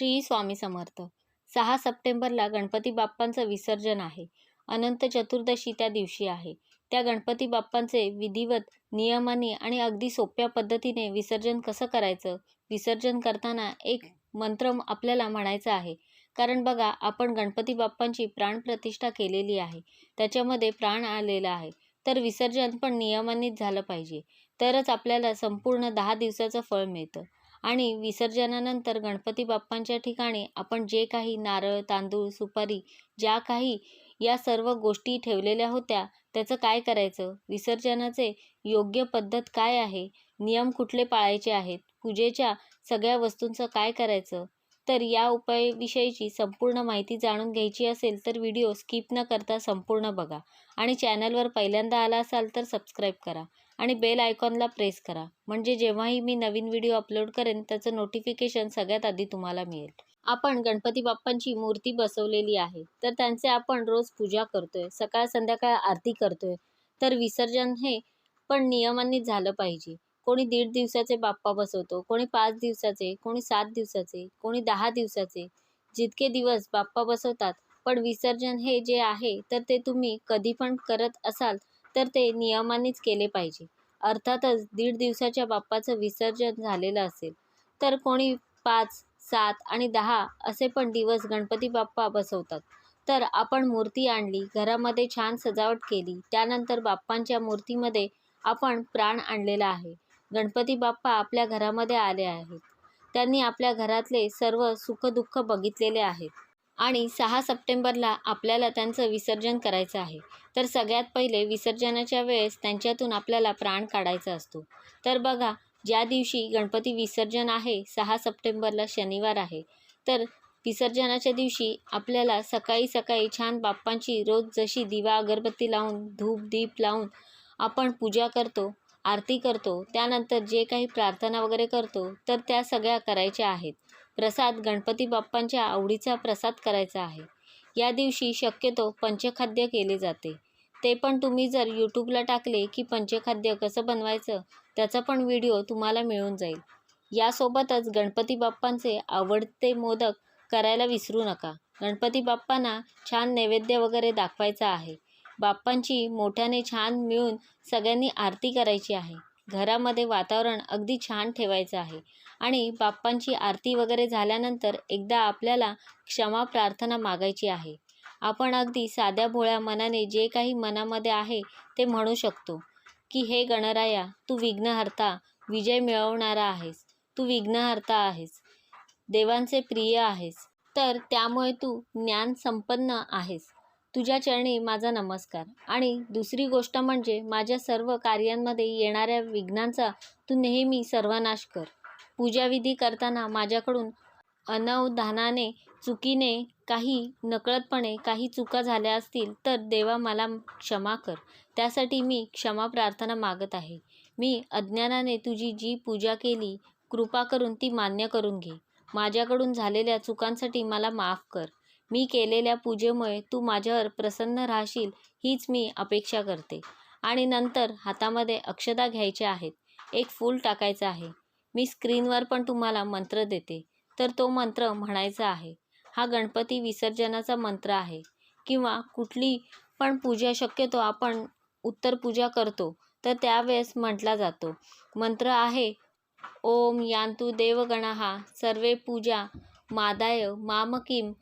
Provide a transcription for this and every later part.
श्री स्वामी समर्थ. सहा सप्टेंबरला गणपती बाप्पांचं विसर्जन आहे. अनंत चतुर्दशी त्या दिवशी आहे. त्या गणपती बाप्पांचे विधिवत नियमाने आणि अगदी सोप्या पद्धतीने विसर्जन कसं करायचं? विसर्जन करताना एक मंत्र आपल्याला म्हणायचा आहे. कारण बघा आपण गणपती बाप्पांची प्राणप्रतिष्ठा केलेली आहे. त्याच्यामध्ये प्राण आलेला आहे. तर विसर्जन पण नियमानेच झालं पाहिजे. तरच आपल्याला संपूर्ण दहा दिवसाचं फळ मिळतं. आणि विसर्जनानंतर गणपती बाप्पांच्या ठिकाणी आपण जे काही नारळ तांदूळ सुपारी ज्या काही या सर्व गोष्टी ठेवलेल्या होत्या त्याचं काय करायचं? विसर्जनाचे योग्य पद्धत काय आहे? नियम कुठले पाळायचे आहेत? पूजेच्या सगळ्या वस्तूंचं काय करायचं? तर या उपायाविषयीची संपूर्ण माहिती जाणून घ्यायची असेल तर व्हिडिओ स्किप न करता संपूर्ण बघा. आणि चॅनलवर पहिल्यांदा आला असाल तर सबस्क्राईब करा. आणि बेल आयकॉनला प्रेस करा. म्हणजे जेव्हाही मी नवीन व्हिडिओ अपलोड करेन त्याचं नोटिफिकेशन सगळ्यात आधी तुम्हाला मिळेल. आपण गणपती बाप्पांची मूर्ती बसवलेली आहे. तर त्यांचे आपण रोज पूजा करतोय. सकाळ संध्याकाळ आरती करतोय. तर विसर्जन हे पण नियमांनी झालं पाहिजे. कोणी दीड दिवसाचे बाप्पा बसवतो कोणी पाच दिवसाचे कोणी सात दिवसाचे कोणी दहा दिवसाचे. जितके दिवस बाप्पा बसवतात पण विसर्जन हे जे आहे तर ते तुम्ही कधी पण करत असाल तर ते नियमानेच केले पाहिजे. अर्थातच दीड दिवसाच्या बाप्पाचं विसर्जन झालेलं असेल तर कोणी पाच सात आणि दहा असे पण दिवस गणपती बाप्पा बसवतात. तर आपण मूर्ती आणली घरामध्ये छान सजावट केली त्यानंतर बाप्पांच्या मूर्तीमध्ये आपण प्राण आणलेला आहे. गणपती बाप्पा आपल्या घरामध्ये आले आहेत. त्यांनी आपल्या घरातले सर्व सुखदुःख बघितलेले आहेत. आणि सहा सप्टेंबरला आपल्याला त्यांचं विसर्जन करायचं आहे. तर सगळ्यात पहिले विसर्जनाच्या वेळेस त्यांच्यातून आपल्याला प्राण काढायचा असतो. तर बघा ज्या दिवशी गणपती विसर्जन आहे सहा सप्टेंबरला शनिवार आहे. तर विसर्जनाच्या दिवशी आपल्याला सकाळी सकाळी छान बाप्पांची रोज जशी दिवा अगरबत्ती लावून धूप दीप लावून आपण पूजा करतो आरती करतो त्यानंतर जे काही प्रार्थना वगैरे करतो तर त्या सगळ्या करायच्या आहेत. प्रसाद गणपती बाप्पांच्या आवडीचा प्रसाद करायचा आहे. या दिवशी शक्यतो पंचखाद्य केले जाते. ते पण तुम्ही जर यूट्यूबला टाकले की पंचखाद्य कसं बनवायचं त्याचा पण व्हिडिओ तुम्हाला मिळून जाईल. यासोबतच गणपती बाप्पांचे आवडते मोदक करायला विसरू नका. गणपती बाप्पांना छान नैवेद्य वगैरे दाखवायचा आहे. बाप्पांची मोठ्याने छान मिळून सगळ्यांनी आरती करायची आहे. घरामध्ये वातावरण अगदी छान ठेवायचं आहे. आणि बाप्पांची आरती वगैरे झाल्यानंतर एकदा आपल्याला क्षमा प्रार्थना मागायची आहे. आपण अगदी साध्या भोळ्या मनाने जे काही मनामध्ये आहे ते म्हणू शकतो की हे गणराया तू विघ्नहर्ता विजय मिळवणारा आहेस. तू विघ्नहर्ता आहेस. देवांचे प्रिय आहेस. तर त्यामुळे तू ज्ञान संपन्न आहेस. तुझ्या चरणी माझा नमस्कार. आणि दुसरी गोष्ट म्हणजे माझ्या सर्व कार्यांमध्ये येणाऱ्या विघ्नांचा तू नेहमी सर्वनाश कर. पूजाविधी करताना माझ्याकडून अनवधानाने चुकीने काही नकळतपणे काही चुका झाल्या असतील तर देवा मला क्षमा कर. त्यासाठी मी क्षमा प्रार्थना मागत आहे. मी अज्ञानाने तुझी जी पूजा केली कृपा करून ती मान्य करून घे. माझ्याकडून झालेल्या चुकांसाठी मला माफ कर. मी केलेल्या पूजेमुळे तू माझ्यावर प्रसन्न राहशील हीच मी अपेक्षा करते. आणि नंतर हातामध्ये अक्षता घ्यायच्या आहेत. एक फूल टाकायचं आहे. मी स्क्रीनवर पण तुम्हाला मंत्र देते. तर तो मंत्र म्हणायचा आहे. हा गणपती विसर्जनाचा मंत्र आहे. किंवा कुठली पण पूजा शक्यतो आपण उत्तर पूजा करतो तर त्यावेळेस म्हटला जातो. मंत्र आहे ओम यांतु देवगणहा सर्वे पूजा मादाय मामकीम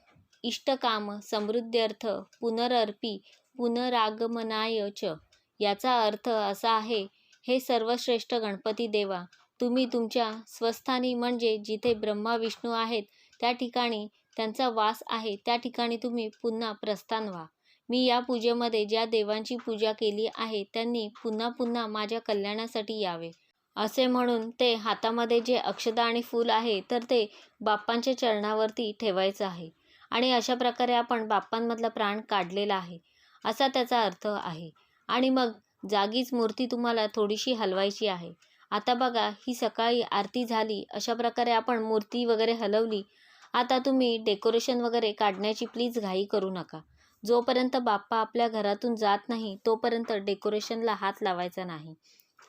इष्टकाम समृद्ध्यर्थ पुनरर्पी पुनरागमनाय च. याचा अर्थ असा आहे हे सर्वश्रेष्ठ गणपती देवा तुम्ही तुमच्या स्वस्थानी म्हणजे जिथे ब्रह्मा विष्णू आहेत त्या ठिकाणी त्यांचा वास आहे त्या ठिकाणी तुम्ही पुन्हा प्रस्थान व्हा. मी या पूजेमध्ये ज्या देवांची पूजा केली आहे त्यांनी पुन्हा पुन्हा माझ्या कल्याणासाठी यावे. असे म्हणून ते हातामध्ये जे अक्षदा आणि फूल आहे तर ते बाप्पांच्या चरणावरती ठेवायचं आहे. आणि अशा प्रकारे आपण बाप्पांमधला प्राण काढलेला आहे असा त्याचा अर्थ आहे. आणि मग जागीच मूर्ती तुम्हाला थोडीशी हलवायची आहे. आता बघा ही सकाळी आरती झाली अशा प्रकारे आपण मूर्ती वगैरे हलवली आता तुम्ही डेकोरेशन वगैरे काढण्याची प्लीज घाई करू नका. जोपर्यंत बाप्पा आपल्या घरातून जात नाही तोपर्यंत डेकोरेशनला हात लावायचा नाही.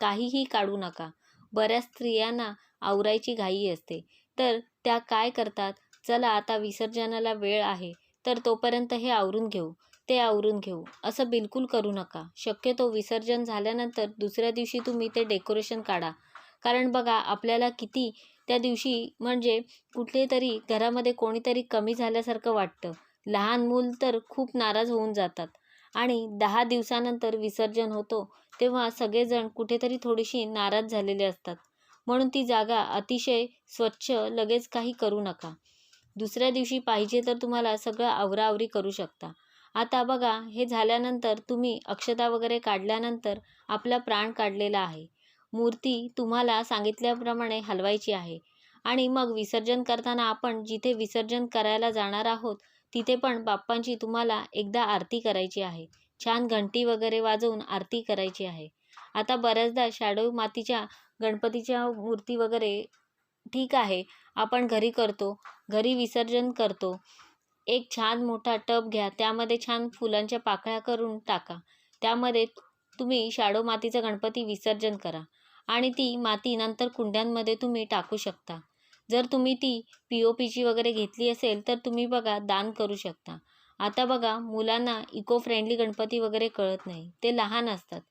काहीही काढू नका. बऱ्याच स्त्रियांना आवरायची घाई असते. तर त्या काय करतात? चला आता विसर्जनाला वेळ आहे तर तोपर्यंत हे आवरून घेऊ ते आवरून घेऊ. असं बिलकुल करू नका. शक्यतो विसर्जन झाल्यानंतर दुसऱ्या दिवशी तुम्ही ते डेकोरेशन काढा. कारण बघा आपल्याला किती त्या दिवशी म्हणजे कुठले तरी घरामध्ये कोणीतरी कमी झाल्यासारखं वाटतं. लहान मूल तर खूप नाराज होऊन जातात. आणि दहा दिवसानंतर विसर्जन होतो तेव्हा सगळेजण कुठेतरी थोडीशी नाराज झालेले असतात. म्हणून ती जागा अतिशय स्वच्छ लगेच काही करू नका. दुसऱ्या दिवशी पाहिजे तर तुम्हाला सगळं आवराआवरी करू शकता. आता बघा हे झाल्यानंतर तुम्ही अक्षता वगैरे काढल्यानंतर आपला प्राण काढलेला आहे. मूर्ती तुम्हाला सांगितल्याप्रमाणे हलवायची आहे. आणि मग विसर्जन करताना आपण जिथे विसर्जन करायला जाणार आहोत तिथे पण बाप्पांची तुम्हाला एकदा आरती करायची आहे. छान घंटी वगैरे वाजवून आरती करायची आहे. आता बऱ्याचदा शॅडो मातीच्या गणपतीच्या मूर्ती वगैरे ठीक आहे आपण घरी करतो घरी विसर्जन करतो. एक छान मोठा टब घ्या त्यामध्ये छान फुलांच्या पाकळ्या करून टाका. त्यामध्ये तुम्ही शाडो मातीचा गणपती विसर्जन करा आणि ती माती नंतर कुंड्यांमध्ये तुम्ही टाकू शकता. जर तुम्ही ती पी ओ पीची वगैरे घेतली असेल तर तुम्ही बघा दान करू शकता. आता बघा मुलांना इको फ्रेंडली गणपती वगैरे कळत नाही. ते लहान असतात.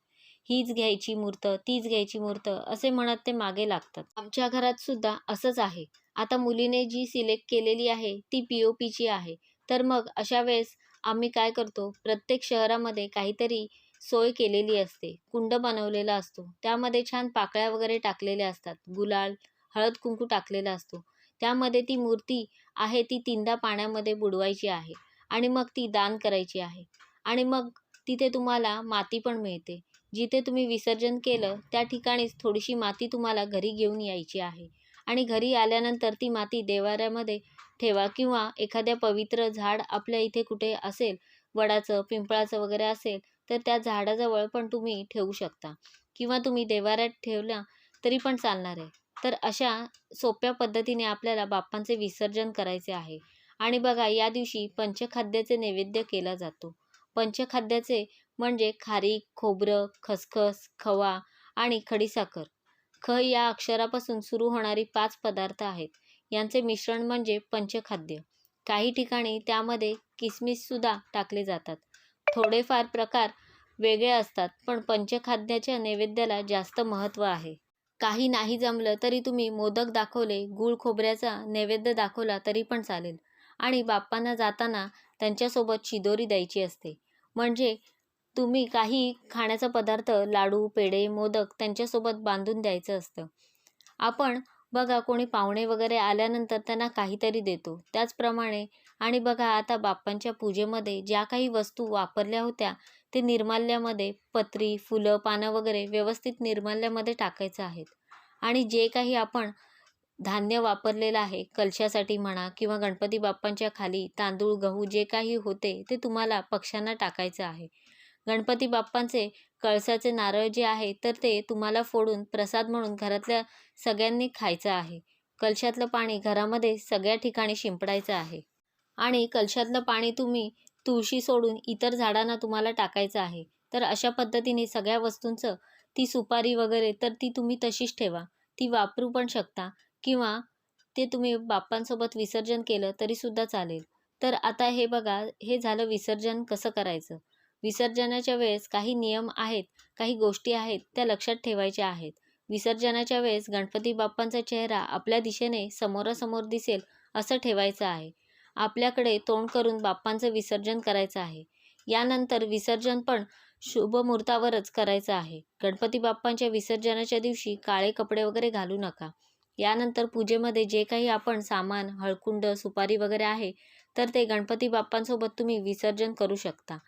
हीच घ्यायची मूर्त तीच घ्यायची मूर्त असे म्हणत ते मागे लागतात. आमच्या घरात सुद्धा असंच आहे. आता मुलीने जी सिलेक्ट केलेली आहे ती पी ओ पीची आहे. तर मग अशा वेळेस आम्ही काय करतो? प्रत्येक शहरामध्ये काहीतरी सोय केलेली असते. कुंड बनवलेला असतो. त्यामध्ये छान पाकळ्या वगैरे टाकलेल्या असतात. गुलाल हळद कुंकू टाकलेला असतो. त्यामध्ये ती मूर्ती आहे ती तीनदा पाण्यामध्ये बुडवायची आहे आणि मग ती दान करायची आहे. आणि मग तिथे तुम्हाला माती पण मिळते. जिथे तुम्ही विसर्जन केलं त्या ठिकाणीच थोडीशी माती तुम्हाला घरी घेऊन यायची आहे. आणि घरी आल्यानंतर ती माती देवाऱ्यामध्ये ठेवा किंवा एखाद्या पवित्र झाड आपल्या इथे कुठे असेल वडाचं पिंपळाचं वगैरे असेल तर त्या झाडाजवळ पण तुम्ही ठेवू शकता. किंवा तुम्ही देवाऱ्यात ठेवला तरी पण चालणार आहे. तर अशा सोप्या पद्धतीने आपल्याला बाप्पांचे विसर्जन करायचे आहे. आणि बघा या दिवशी पंचखाद्याचे नैवेद्य केला जातो. पंचखाद्याचे म्हणजे खारीक खोबरं खसखस खवा आणि खडीसाखर. ख या अक्षरापासून सुरू होणारी पाच पदार्थ आहेत. यांचे मिश्रण म्हणजे पंचखाद्य. काही ठिकाणी त्यामध्ये किसमिससुद्धा टाकले जातात. थोडेफार प्रकार वेगळे असतात पण पंचखाद्याच्या नैवेद्याला जास्त महत्त्व आहे. काही नाही जमलं तरी तुम्ही मोदक दाखवले गूळ खोबऱ्याचा नैवेद्य दाखवला तरी पण चालेल. आणि बाप्पांना जाताना त्यांच्यासोबत शिदोरी द्यायची असते. म्हणजे तुम्ही काही खाण्याचा पदार्थ लाडू पेढे मोदक त्यांच्यासोबत बांधून द्यायचं असतं. आपण बघा कोणी पाहुणे वगैरे आल्यानंतर त्यांना काहीतरी देतो. त्याचप्रमाणे आणि बघा आता बाप्पांच्या पूजेमध्ये ज्या काही वस्तू वापरल्या होत्या ते निर्माल्यामध्ये पत्री फुलं पानं वगैरे व्यवस्थित निर्माल्यामध्ये टाकायचं आहेत. आणि जे काही आपण धान्य वापरलेलं आहे कलशासाठी म्हणा किंवा गणपती बाप्पांच्या खाली तांदूळ गहू जे काही होते ते तुम्हाला पक्ष्यांना टाकायचं आहे. गणपती बाप्पांचे कळसाचे नारळ जे आहे तर ते तुम्हाला फोडून प्रसाद म्हणून घरातल्या सगळ्यांनी खायचं आहे. कलशातलं पाणी घरामध्ये सगळ्या ठिकाणी शिंपडायचं आहे. आणि कलशातलं पाणी तुम्ही तुळशी सोडून इतर झाडांना तुम्हाला टाकायचं आहे. तर अशा पद्धतीने सगळ्या वस्तूंचं ती सुपारी वगैरे तर ती तुम्ही तशीच ठेवा. ती वापरू पण शकता. किंवा ते तुम्ही बाप्पांसोबत विसर्जन केलं तरीसुद्धा चालेल. तर आता हे बघा हे झालं विसर्जन कसं करायचं? विसर्जनाच्या वेळेस काही नियम आहेत काही गोष्टी आहेत त्या लक्षात ठेवायच्या आहेत. विसर्जनाच्या वेळेस गणपती बाप्पांचा चेहरा आपल्या दिशेने समोरासमोर दिसेल असं ठेवायचं आहे. आपल्याकडे तोंड करून बाप्पांचं विसर्जन करायचं आहे. यानंतर विसर्जन पण शुभ मुहूर्तावरच करायचं आहे. गणपती बाप्पांच्या विसर्जनाच्या दिवशी काळे कपडे वगैरे घालू नका. यानंतर पूजेमध्ये जे काही आपण सामान हळकुंड सुपारी वगैरे आहे तर ते गणपती बाप्पांसोबत तुम्ही विसर्जन करू शकता.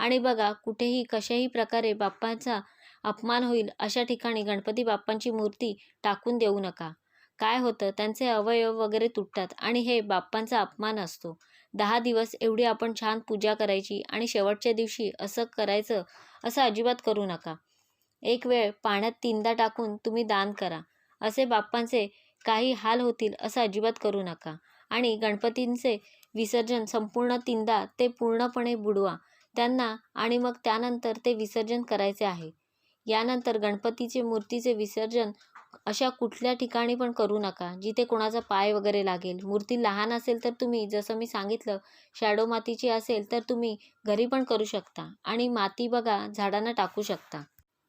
आणि बघा कुठेही कशाही प्रकारे बाप्पांचा अपमान होईल अशा ठिकाणी गणपती बाप्पांची मूर्ती टाकून देऊ नका. काय होतं त्यांचे अवयव वगैरे तुटतात आणि हे बाप्पांचा अपमान असतो. दहा दिवस एवढी आपण छान पूजा करायची आणि शेवटच्या दिवशी असं करायचं असं अजिबात करू नका. एक वेळ पाण्यात तीनदा टाकून तुम्ही दान करा. असे बाप्पांचे काही हाल होतील असं अजिबात करू नका. आणि गणपतींचे विसर्जन संपूर्ण तीनदा ते पूर्णपणे बुडवा. त्यांना आणि मग त्यानंतर ते विसर्जन करायचे आहे. यानंतर गणपतीचे मूर्तीचे विसर्जन अशा कुठल्या ठिकाणी पण करू नका जिथे कोणाचा पाय वगैरे लागेल. मूर्ती लहान असेल तर तुम्ही जसं मी सांगितलं शॅडो मातीची असेल तर तुम्ही घरी पण करू शकता आणि माती बघा झाडांना टाकू शकता.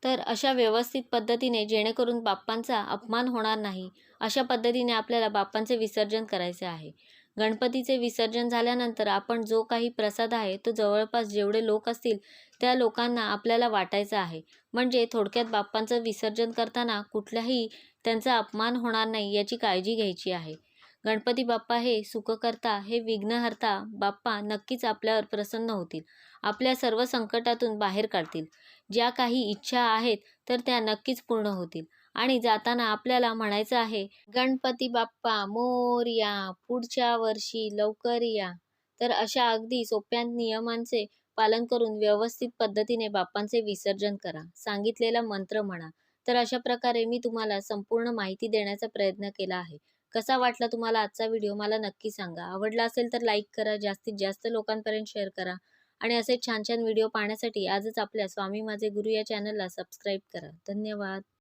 तर अशा व्यवस्थित पद्धतीने जेणेकरून बाप्पांचा अपमान होणार नाही अशा पद्धतीने आपल्याला बाप्पांचे विसर्जन करायचे आहे. गणपतीचे विसर्जन झाल्यानंतर आपण जो काही प्रसाद आहे तो जवळपास जेवढे लोक असतील त्या लोकांना आपल्याला वाटायचा आहे. म्हणजे थोडक्यात बाप्पांचं विसर्जन करताना कुठल्याही त्यांचा अपमान होणार नाही याची काळजी घ्यायची आहे. गणपती बाप्पा हे सुखकर्ता हे विघ्नहर्ता बाप्पा नक्कीच आपल्यावर प्रसन्न होतील. आपल्या सर्व संकटातून बाहेर काढतील. ज्या काही इच्छा आहेत तर त्या नक्कीच पूर्ण होतील. आणि जाताना आपल्याला म्हणायचं आहे गणपती बाप्पा मोरया पुढच्या वर्षी लवकर या. तर अशा अगदी सोप्या नियमांचे पालन करून व्यवस्थित पद्धतीने बाप्पांचे विसर्जन करा. सांगितलेला मंत्र म्हणा. तर अशा प्रकारे मी तुम्हाला संपूर्ण माहिती देण्याचा प्रयत्न केला आहे. कसा वाटला तुम्हाला आजचा व्हिडिओ मला नक्की सांगा. आवडला असेल तर लाईक करा जास्तीत जास्त लोकांपर्यंत शेअर करा आणि असे छान छान व्हिडिओ पाहण्यासाठी आजच आपल्या स्वामी माझे गुरु या चॅनलला सबस्क्राईब करा. धन्यवाद.